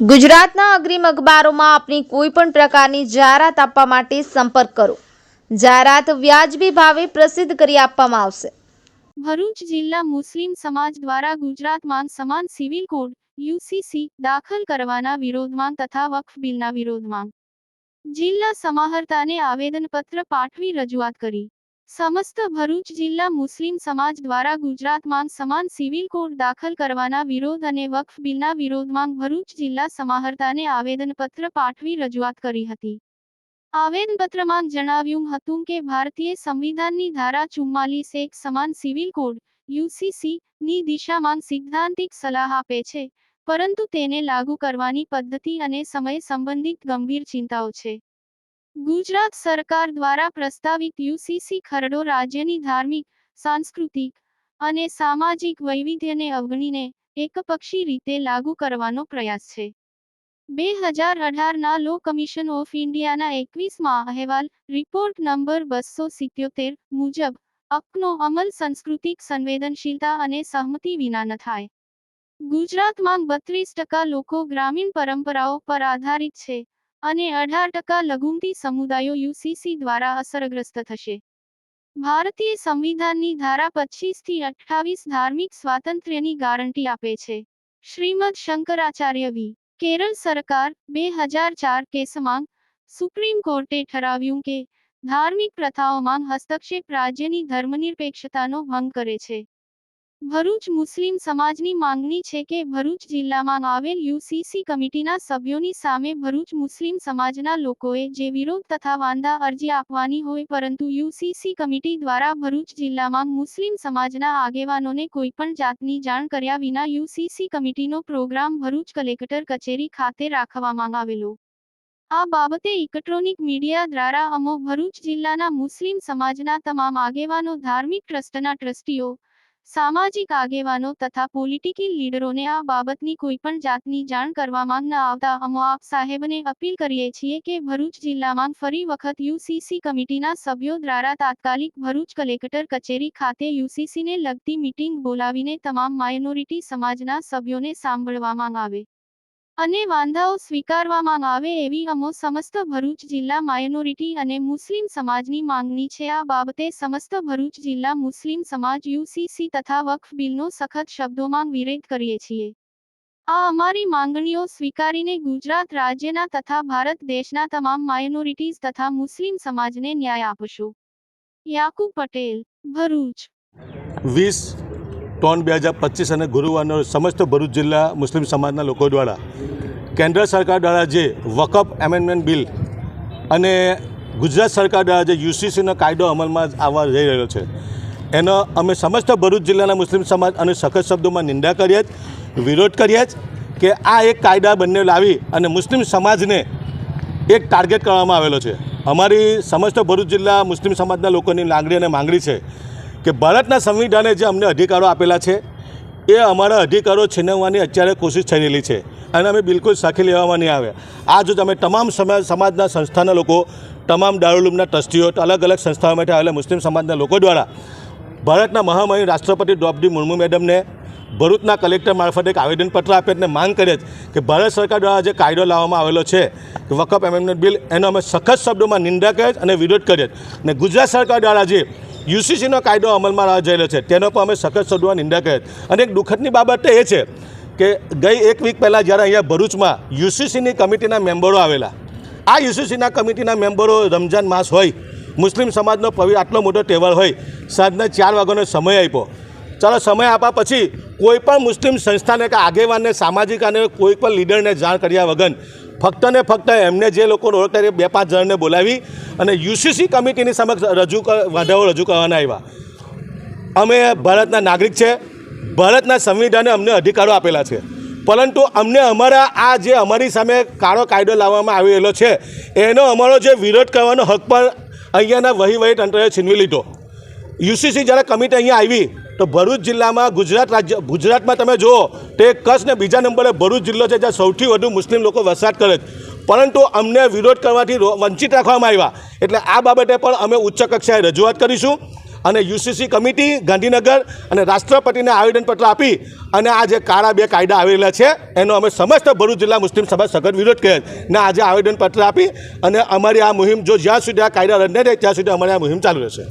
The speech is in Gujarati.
ગુજરાતના અગ્રીમ અખબારોમાં આપની કોઈ પણ પ્રકારની જાહેરાત આપવા માટે સંપર્ક કરો. જાહેરાત વ્યાજબી ભાવે પ્રસિદ્ધ કરી આપવામાં આવશે. ભરૂચ જિલ્લા મુસ્લિમ સમાજ દ્વારા ગુજરાતમાં સમાન સિવિલ કોડ, યુસીસી, દાખલ કરવાના વિરોધમાં તથા વક્ફ બિલના વિરોધમાં. જિલ્લા સમાહર્તાને આવેદનપત્ર પાઠવી રજૂઆત કરી. સમસ્ત ભરૂચ જિલ્લા મુસ્લિમ સમાજ દ્વારા ગુજરાતમાં સમાન સિવિલ કોડ દાખલ કરવાના વિરોધ અને વક્ફ બિલના વિરોધમાં ભરૂચ જિલ્લા સમાહર્તાને આવેદનપત્ર પાઠવી રજૂઆત કરી હતી. આવેદનપત્રમાં જણાવ્યું હતું કે ભારતીય સંવિધાનની ધારા ચુમ્માલીસ એક સમાન સિવિલ કોડ યુસીસી ની દિશામાં સિદ્ધાંતિક સલાહ આપે છે, પરંતુ તેને લાગુ કરવાની પદ્ધતિ અને સમય સંબંધિત ગંભીર ચિંતાઓ છે. ગુજરાત સરકાર દ્વારા પ્રસ્તાવિત યુસીસી ખરડો રાજ્યની ધાર્મિક, સાંસ્કૃતિક અને સામાજિક વૈવિધ્યને અવગણીને એકપક્ષી રીતે લાગુ કરવાનો પ્રયાસ છે. બે હજાર અઢારના લો કમિશન ઓફ ઇન્ડિયાના એકવીસમાં અહેવાલ રિપોર્ટ નંબર બસો સિત્યોતેર મુજબ અકનો અમલ સાંસ્કૃતિક સંવેદનશીલતા અને સહમતિ વિના ન થાય. ગુજરાતમાં બત્રીસ ટકા લોકો ગ્રામીણ પરંપરાઓ પર આધારિત છે. અને અઢાર ટકા લઘુમતી સમુદાયો યુસીસી દ્વારા અસરગ્રસ્ત થશે. ભારતીય સંવિધાનની ધારા પચીસ અઠ્ઠાવીસ ધાર્મિક સ્વાતંત્ર્યની ગારંટી આપે છે. શ્રીમદ શંકરાચાર્ય વી. કેરળ સરકાર બે હજાર ચાર કેસમાં સુપ્રીમ કોર્ટે ઠરાવ્યું કે ધાર્મિક પ્રથાઓમાં હસ્તક્ષેપ રાજ્યની ધર્મનિરપેક્ષતાનો ભંગ કરે છે. ભરૂચ મુસ્લિમ સમાજની માંગણી છે કે ભરૂચ જિલ્લામાં આવેલ યુસીસી કમિટીના સભ્યોની સામે ભરૂચ મુસ્લિમ સમાજના લોકોએ જે વિરોધ તથા વાંધા અરજી આપવાની હોય પરંતુ યુસીસી કમિટી દ્વારા ભરૂચ જિલ્લામાં મુસ્લિમ સમાજના આગેવાનોને કોઈપણ જાતની જાણ કર્યા વિના યુસીસી કમિટીનો પ્રોગ્રામ ભરૂચ કલેક્ટર કચેરી ખાતે રાખવામાં આવેલો. આ બાબતે ઇલેક્ટ્રોનિક મીડિયા દ્વારા અમો ભરૂચ જિલ્લાના મુસ્લિમ સમાજના તમામ આગેવાનો, ધાર્મિક ટ્રસ્ટના ટ્રસ્ટીઓ સામાજિક આગેવાનો તથા પોલિટિકલ લીડરોને આ બાબતની કોઈપણ જાતની જાણ કરવામાં ન આવતા અમો આપ સાહેબને અપીલ કરીએ છીએ કે ભરૂચ જિલ્લામાં ફરી વખત યુસીસી કમિટીના સભ્યો દ્વારા તાત્કાલિક ભરૂચ કલેક્ટર કચેરી ખાતે યુસીસીને લગતી મીટિંગ બોલાવીને તમામ માઇનોરિટી સમાજના સભ્યોને સાંભળવામાં આવે. અને વાંધાઓ સ્વીકારવામાં આવે એવી અમો સમસ્ત ભરૂચ જિલ્લા માઇનોરિટી અને મુસ્લિમ સમાજની માંગણી છે. આ બાબતે સમસ્ત ભરૂચ જિલ્લા મુસ્લિમ સમાજ યુસીસી તથા વકફ બિલનો સખત શબ્દોમાં વિરોધ કરીએ છીએ. આ અમારી માંગણીઓ સ્વીકારીને ગુજરાત રાજ્યના તથા ભારત દેશના તમામ માઇનોરિટીઝ તથા મુસ્લિમ સમાજને ન્યાય આપશો. યાકુબ પટેલ, ભરૂચ. વીસ ત્રણ બે હજાર પચીસ અને ગુરુવારનો સમસ્ત ભરૂચ જિલ્લા મુસ્લિમ સમાજના લોકો દ્વારા કેન્દ્ર સરકાર દ્વારા જે વકફ એમેન્ડમેન્ટ બિલ અને ગુજરાત સરકાર દ્વારા જે યુસીસીનો કાયદો અમલમાં આવવા જઈ રહ્યો છે, એનો અમે સમસ્ત ભરૂચ જિલ્લાના મુસ્લિમ સમાજ અને સખત શબ્દોમાં નિંદા કરીએ જ, વિરોધ કરીએ જ કે આ એક કાયદા બંને લાવી અને મુસ્લિમ સમાજને એક ટાર્ગેટ કરવામાં આવેલો છે. અમારી સમસ્ત ભરૂચ જિલ્લા મુસ્લિમ સમાજના લોકોની લાગણી અને માંગણી છે કે ભારતના સંવિધાને જે અમને અધિકારો આપેલા છે, એ અમારા અધિકારો છીનવવાની અત્યારે કોશિશ થઈ રહેલી છે અને અમે બિલકુલ સાખી લેવામાં નહીં આવે. આ જો તમે તમામ સમાજ સમાજના સંસ્થાના લોકો, તમામ દારૂલુમના ટ્રસ્ટીઓ, અલગ અલગ સંસ્થાઓમાંથી આવેલા મુસ્લિમ સમાજના લોકો દ્વારા ભારતના મહામહિમ રાષ્ટ્રપતિ દ્રૌપદી મુર્મુ મેડમને ભરૂચના કલેક્ટર મારફતે એક આવેદનપત્ર આપે અને માંગ કરે છે કે ભારત સરકાર દ્વારા જે કાયદો લાવવામાં આવેલો છે વકફ એમેન્ડમેન્ટ બિલ, એનો અમે સખત શબ્દોમાં નિંદા કરીએ અને વિરોધ કરીએ અને ગુજરાત સરકાર દ્વારા જે યુસીસીનો કાયદો અમલમાં જયેલો છે. તેનો પણ અમે સખત શબ્દોમાં નિંદા કરી અને એક દુઃખદની બાબત એ છે કે ગઈ એક વીક પહેલાં જ્યારે અહીંયા ભરૂચમાં યુસીસીની કમિટીના મેમ્બરો આવેલા. આ યુસીસીના કમિટીના મેમ્બરો રમજાન માસ હોય, મુસ્લિમ સમાજનો પવિત્ર આટલો મોટો તહેવાર હોય, સાંજના ચાર વાગ્યાનો સમય આપ્યો. ચાલો સમય આપ્યા પછી કોઈ પણ મુસ્લિમ સંસ્થાને કે આગેવાનને, સામાજિક અને કોઈ પણ લીડરને જાણ કર્યા વગર ફક્ત ને ફક્ત એમને જે લોકોને ઓળખતા બે પાંચ જણને બોલાવી અને યુસીસી કમિટીની સમક્ષ રજૂ વાંધાઓ રજૂ કરવાના આવ્યા. અમે ભારતના નાગરિક છે, ભારતના સંવિધાને અમને અધિકારો આપેલા છે. પરંતુ અમને અમારા આ જે અમારી સામે કાળો કાયદો લાવવામાં આવેલો છે, એનો અમારો જે વિરોધ કરવાનો હક પણ અહીંયાના વહીવહી તંત્રએ છીનવી લીધો. યુસીસી જ્યારે કમિટી અહીંયા આવી તો ભરૂચ જિલ્લામાં ગુજરાત રાજ્ય ગુજરાતમાં તમે જુઓ, તો કચ્છને કચ્છ બીજા નંબરે ભરૂચ જિલ્લો છે, જ્યાં સૌથી વધુ મુસ્લિમ લોકો વસવાટ કરે છે. પરંતુ અમને વિરોધ કરવાથી વંચિત રાખવામાં આવ્યા. એટલે આ બાબતે પણ અમે ઉચ્ચ કક્ષાએ રજૂઆત કરીશું અને યુસીસી કમિટી, ગાંધીનગર અને રાષ્ટ્રપતિને આવેદનપત્ર આપી અને આ જે કાળા બે કાયદા આવેલા છે, એનો અમે સમસ્ત ભરૂચ જિલ્લા મુસ્લિમ સભા સઘન વિરોધ કરે ને આજે આવેદનપત્ર આપી અને અમારી આ મુહિમ, જો જ્યાં સુધી આ કાયદા રદ નહીં થાય, ત્યાં સુધી અમારી આ મુહિમ ચાલુ રહેશે.